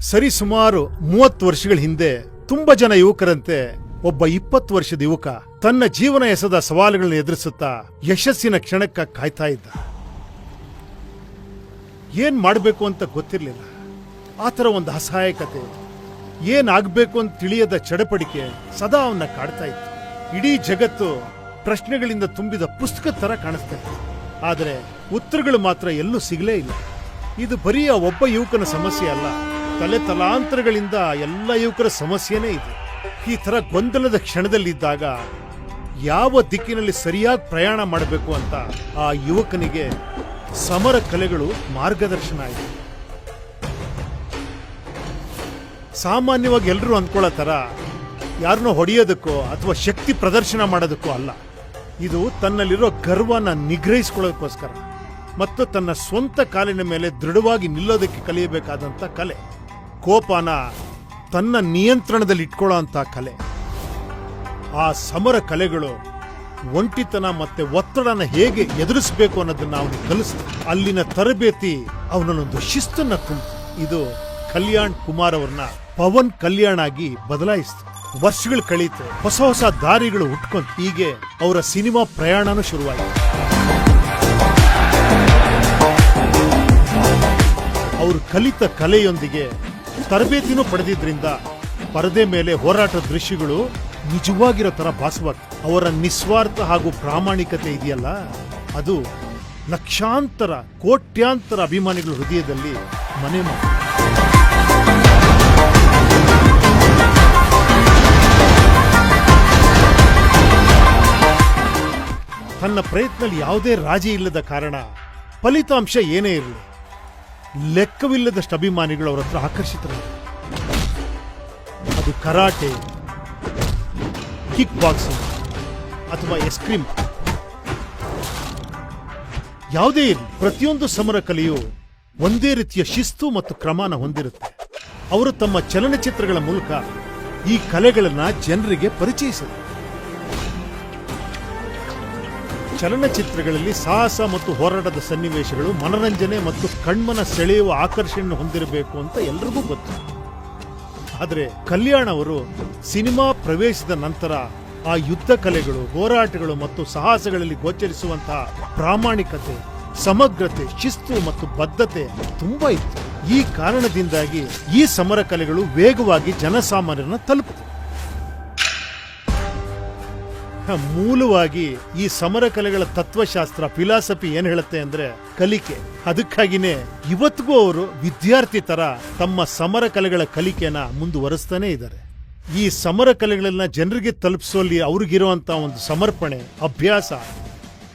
ಸರಿ ಸುಮಾರು ಮೂವತ್ತು ವರ್ಷಗಳ ಹಿಂದೆ ತುಂಬಾ ಜನ ಯುವಕರಂತೆ ಒಬ್ಬ ಇಪ್ಪತ್ತು ವರ್ಷದ ಯುವಕ ತನ್ನ ಜೀವನ ಎಸದ ಸವಾಲುಗಳನ್ನು ಎದುರಿಸುತ್ತಾ ಯಶಸ್ಸಿನ ಕ್ಷಣಕ್ಕ ಕಾಯ್ತಾ ಇದ್ದ. ಏನ್ ಮಾಡಬೇಕು ಅಂತ ಗೊತ್ತಿರಲಿಲ್ಲ. ಆತರ ಒಂದು ಅಸಹಾಯಕತೆ ಏನಾಗಬೇಕು ಅಂತ ತಿಳಿಯದ ಚಡಪಡಿಕೆ ಸದಾ ಅವನ್ನ ಕಾಡ್ತಾ ಇತ್ತು. ಇಡೀ ಜಗತ್ತು ಪ್ರಶ್ನೆಗಳಿಂದ ತುಂಬಿದ ಪುಸ್ತಕ ತರ ಕಾಣಿಸ್ತಾ ಆದರೆ ಉತ್ತರಗಳು ಮಾತ್ರ ಎಲ್ಲೂ ಸಿಗಲೇ ಇಲ್ಲ. ಇದು ಬರೀ ಒಬ್ಬ ಯುವಕನ ಸಮಸ್ಯೆ ಅಲ್ಲ. ತಲೆ ತಲಾಂತರಗಳಿಂದ ಎಲ್ಲ ಯುವಕರ ಸಮಸ್ಯೆನೇ ಇದೆ. ಈ ಥರ ಗೊಂದಲದ ಕ್ಷಣದಲ್ಲಿದ್ದಾಗ ಯಾವ ದಿಕ್ಕಿನಲ್ಲಿ ಸರಿಯಾಗಿ ಪ್ರಯಾಣ ಮಾಡಬೇಕು ಅಂತ ಆ ಯುವಕನಿಗೆ ಸಮರ ಕಲೆಗಳು ಮಾರ್ಗದರ್ಶನ ಆಯಿತು. ಸಾಮಾನ್ಯವಾಗಿ ಎಲ್ಲರೂ ಅಂದ್ಕೊಳ್ಳೋ ಥರ ಯಾರನ್ನೋ ಹೊಡೆಯೋದಕ್ಕೋ ಅಥವಾ ಶಕ್ತಿ ಪ್ರದರ್ಶನ ಮಾಡೋದಕ್ಕೋ ಅಲ್ಲ. ಇದು ತನ್ನಲ್ಲಿರೋ ಗರ್ವನ ನಿಗ್ರಹಿಸ್ಕೊಳ್ಳೋದಕ್ಕೋಸ್ಕರ. ಮತ್ತು ತನ್ನ ಸ್ವಂತ ಕಾಲಿನ ಮೇಲೆ ದೃಢವಾಗಿ ನಿಲ್ಲೋದಕ್ಕೆ ಕಲಿಯಬೇಕಾದಂಥ ಕಲೆ. ಕೋಪನ ತನ್ನ ನಿಯಂತ್ರಣದಲ್ಲಿ ಇಟ್ಕೊಳ್ಳೋ ಅಂತ ಕಲೆ. ಆ ಸಮರ ಕಲೆಗಳು ಒಂಟಿತನ ಮತ್ತೆ ಒತ್ತಡನ ಹೇಗೆ ಎದುರಿಸಬೇಕು ಅನ್ನೋದನ್ನ ಅವನಿಗೆ ಕಲಿಸ್ತು. ಅಲ್ಲಿನ ತರಬೇತಿ ಅವನನ್ನೊಂದು ಶಿಸ್ತನ್ನ ತುಂಬಿತು ಇದು ಕಲ್ಯಾಣ್ ಕುಮಾರ್ ಅವ್ರನ್ನ ಪವನ್ ಕಲ್ಯಾಣ್ ಆಗಿ ಬದಲಾಯಿಸ್ತು. ವರ್ಷಗಳು ಕಳೀತು, ಹೊಸ ಹೊಸ ದಾರಿಗಳು ಹುಟ್ಕೊಂತ ಹೀಗೆ ಅವರ ಸಿನಿಮಾ ಪ್ರಯಾಣನೂ ಶುರುವಾಯಿತು. ಅವರು ಕಲಿತ ಕಲೆಯೊಂದಿಗೆ ತರಬೇತಿನೂ ಪಡೆದಿದ್ದರಿಂದ ಪರದೆ ಮೇಲೆ ಹೋರಾಟ ದೃಶ್ಯಗಳು ನಿಜವಾಗಿರೋ ಥರ ಭಾಸವಾಗ್ತದೆ ಅವರ ನಿಸ್ವಾರ್ಥ ಹಾಗೂ ಪ್ರಾಮಾಣಿಕತೆ ಇದೆಯಲ್ಲ? ಅದು ಲಕ್ಷಾಂತರ, ಕೋಟ್ಯಾಂತರ ಅಭಿಮಾನಿಗಳ ಹೃದಯದಲ್ಲಿ ಮನೆ ಮಾಡಿ ತನ್ನ ಪ್ರಯತ್ನದಲ್ಲಿ ಯಾವುದೇ ರಾಜಿ ಇಲ್ಲದ ಕಾರಣ ಫಲಿತಾಂಶ ಏನೇ ಇರಲಿ ಲೆಕ್ಕವಿಲ್ಲದಷ್ಟು ಅಭಿಮಾನಿಗಳು ಅವರ ಹತ್ರ ಅದು ಕರಾಟೆ ಕಿಕ್ ಬಾಕ್ಸಿಂಗ್ ಅಥವಾ ಎಸ್ಕ್ರೀಮ್ ಯಾವುದೇ ಇರಲಿ, ಪ್ರತಿಯೊಂದು ಸಮರ ಕಲೆಯು ಒಂದೇ ರೀತಿಯ ಶಿಸ್ತು ಮತ್ತು ಕ್ರಮನ ಹೊಂದಿರುತ್ತೆ. ಅವರು ತಮ್ಮ ಚಲನಚಿತ್ರಗಳ ಮೂಲಕ ಈ ಕಲೆಗಳನ್ನು ಜನರಿಗೆ ಪರಿಚಯಿಸಿದರು ಚಲನಚಿತ್ರಗಳಲ್ಲಿ ಸಾಹಸ ಮತ್ತು ಹೋರಾಟದ ಸನ್ನಿವೇಶಗಳು ಮನರಂಜನೆ ಮತ್ತು ಕಣ್ಮನ ಸೆಳೆಯುವ ಆಕರ್ಷಣೆಯನ್ನು ಹೊಂದಿರಬೇಕು ಅಂತ ಎಲ್ರಿಗೂ ಗೊತ್ತು. ಆದರೆ ಕಲ್ಯಾಣ್ ಅವರು ಸಿನಿಮಾ ಪ್ರವೇಶದ ನಂತರ ಆ ಯುದ್ಧ ಕಲೆಗಳು, ಹೋರಾಟಗಳು ಮತ್ತು ಸಾಹಸಗಳಲ್ಲಿ ಗೋಚರಿಸುವಂತಹ ಪ್ರಾಮಾಣಿಕತೆ, ಸಮಗ್ರತೆ, ಶಿಸ್ತು ಮತ್ತು ಬದ್ಧತೆ ತುಂಬಾ ಇತ್ತು. ಈ ಕಾರಣದಿಂದಾಗಿ ಈ ಸಮರ ಕಲೆಗಳು ವೇಗವಾಗಿ ಜನಸಾಮಾನ್ಯರನ್ನು ತಲುಪಿತು. ಮೂಲವಾಗಿ ಈ ಸಮರ ಕಲೆಗಳ ತತ್ವಶಾಸ್ತ್ರ ಫಿಲಾಸಫಿ ಏನ್ ಹೇಳುತ್ತೆ ಅಂದ್ರೆ ಕಲಿಕೆ. ಅದಕ್ಕಾಗಿನೇ ಇವತ್ತಿಗೂ ಅವರು ವಿದ್ಯಾರ್ಥಿ ತರ ತಮ್ಮ ಸಮರ ಕಲೆಗಳ ಕಲಿಕೆನ ಮುಂದುವರಿಸ್ತಾನೆ ಇದ್ದಾರೆ. ಈ ಸಮರ ಕಲೆಗಳನ್ನ ಜನರಿಗೆ ತಲುಪಿಸುವಲ್ಲಿ ಅವ್ರಿಗಿರುವಂತ ಒಂದು ಸಮರ್ಪಣೆ, ಅಭ್ಯಾಸ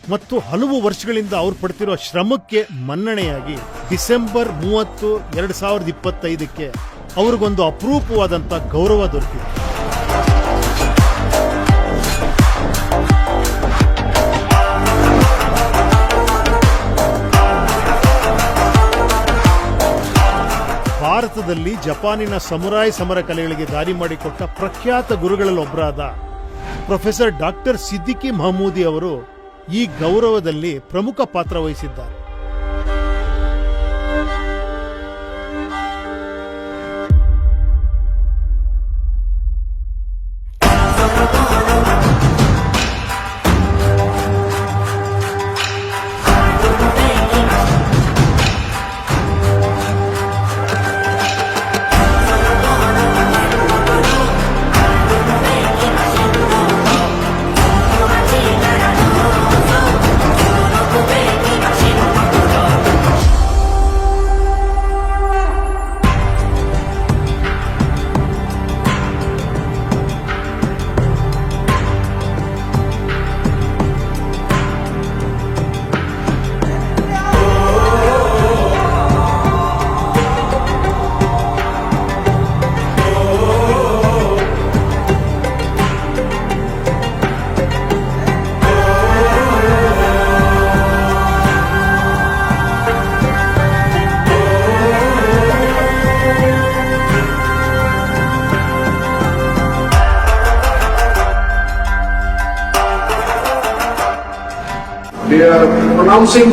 ಮತ್ತು ಹಲವು ವರ್ಷಗಳಿಂದ ಅವ್ರು ಪಡ್ತಿರೋ ಶ್ರಮಕ್ಕೆ ಮನ್ನಣೆಯಾಗಿ ಡಿಸೆಂಬರ್ ಮೂವತ್ತು, ಎರಡು ಸಾವಿರದ ಇಪ್ಪತ್ತೈದಕ್ಕೆ ಅವ್ರಿಗೊಂದು ಅಪರೂಪವಾದಂಥ ಗೌರವ ದೊರಕಿದೆ. ಭಾರತದಲ್ಲಿ ಜಪಾನಿನ ಸಮುರಾಯ್ ಸಮರ ಕಲೆಗಳಿಗೆ ದಾರಿ ಮಾಡಿಕೊಟ್ಟ ಪ್ರಖ್ಯಾತ ಗುರುಗಳಲ್ಲಿ ಒಬ್ಬರಾದ ಪ್ರೊಫೆಸರ್ ಡಾಕ್ಟರ್ ಸಿದ್ದಿಕಿ ಮಹಮೂದಿ ಅವರು ಈ ಗೌರವದಲ್ಲಿ ಪ್ರಮುಖ ಪಾತ್ರ ವಹಿಸಿದ್ದಾರೆ. We are pronouncing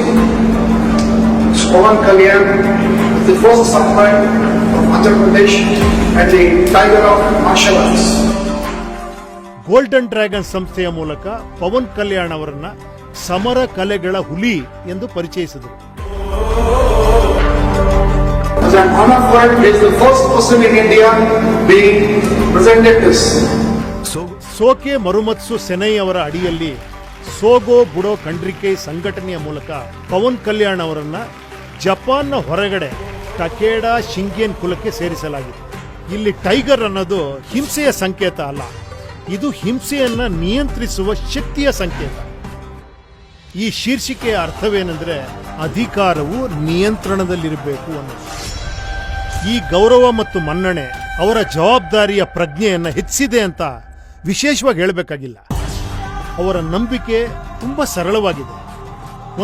Pawan Kalyan the first supply of Andhra Pradesh and the Tiger of Martial Arts. Golden dragon ಸಂಸ್ಥೆಯ ಮೂಲಕ ಪವನ್ ಕಲ್ಯಾಣ್ ಅವರನ್ನ ಸಮರ ಕಲೆಗಳ ಹುಲಿ ಎಂದು ಪರಿಚಯಿಸಿದರು As honored, he is the first person in India being presented this. ಸೋಕೆ ಮರುಮತ್ಸು ಸೆನೈ ಅವರ ಅಡಿಯಲ್ಲಿ ಸೋಗೋ ಬುಡೋ ಖಂಡ್ರಿಕೆ ಸಂಘಟನೆಯ ಮೂಲಕ ಪವನ್ ಕಲ್ಯಾಣ್ ಅವರನ್ನ ಜಪಾನ್ನ ಹೊರಗಡೆ ಟಕೇಡಾ ಶಿಂಗೇನ್ ಕುಲಕ್ಕೆ ಸೇರಿಸಲಾಗಿದೆ. ಇಲ್ಲಿ ಟೈಗರ್ ಅನ್ನೋದು ಹಿಂಸೆಯ ಸಂಕೇತ ಅಲ್ಲ. ಇದು ಹಿಂಸೆಯನ್ನ ನಿಯಂತ್ರಿಸುವ ಶಕ್ತಿಯ ಸಂಕೇತ. ಈ ಶೀರ್ಷಿಕೆಯ ಅರ್ಥವೇನೆಂದರೆ ಅಧಿಕಾರವು ನಿಯಂತ್ರಣದಲ್ಲಿರಬೇಕು ಅನ್ನೋದು. ಈ ಗೌರವ ಮತ್ತು ಮನ್ನಣೆ ಅವರ ಜವಾಬ್ದಾರಿಯ ಪ್ರಜ್ಞೆಯನ್ನು ಹೆಚ್ಚಿಸಿದೆ ಅಂತ ವಿಶೇಷವಾಗಿ ಹೇಳಬೇಕಾಗಿಲ್ಲ. ಅವರ ನಂಬಿಕೆ ತುಂಬ ಸರಳವಾಗಿದೆ.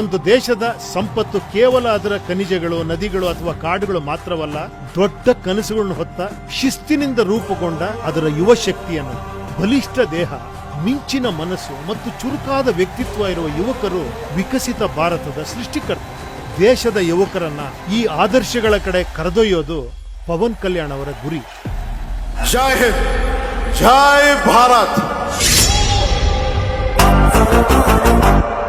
ಒಂದು ದೇಶದ ಸಂಪತ್ತು ಕೇವಲ ಅದರ ಖನಿಜಗಳು, ನದಿಗಳು ಅಥವಾ ಕಾಡುಗಳು ಮಾತ್ರವಲ್ಲ, ದೊಡ್ಡ ಕನಸುಗಳನ್ನು ಹೊತ್ತ ಶಿಸ್ತಿನಿಂದ ರೂಪುಗೊಂಡ ಅದರ ಯುವ ಶಕ್ತಿಯನ್ನು, ಬಲಿಷ್ಠ ದೇಹ, ಮಿಂಚಿನ ಮನಸ್ಸು ಮತ್ತು ಚುರುಕಾದ ವ್ಯಕ್ತಿತ್ವ ಇರುವ ಯುವಕರು ವಿಕಸಿತ ಭಾರತದ ಸೃಷ್ಟಿಕರ್ತರು ದೇಶದ ಯುವಕರನ್ನ ಈ ಆದರ್ಶಗಳ ಕಡೆ ಕರೆದೊಯ್ಯೋದು ಪವನ್ ಕಲ್ಯಾಣ್ ಅವರ ಗುರಿ. ಜೈ ಹಿಂದ್, ಜೈ ಭಾರತ್! Oh, oh, oh.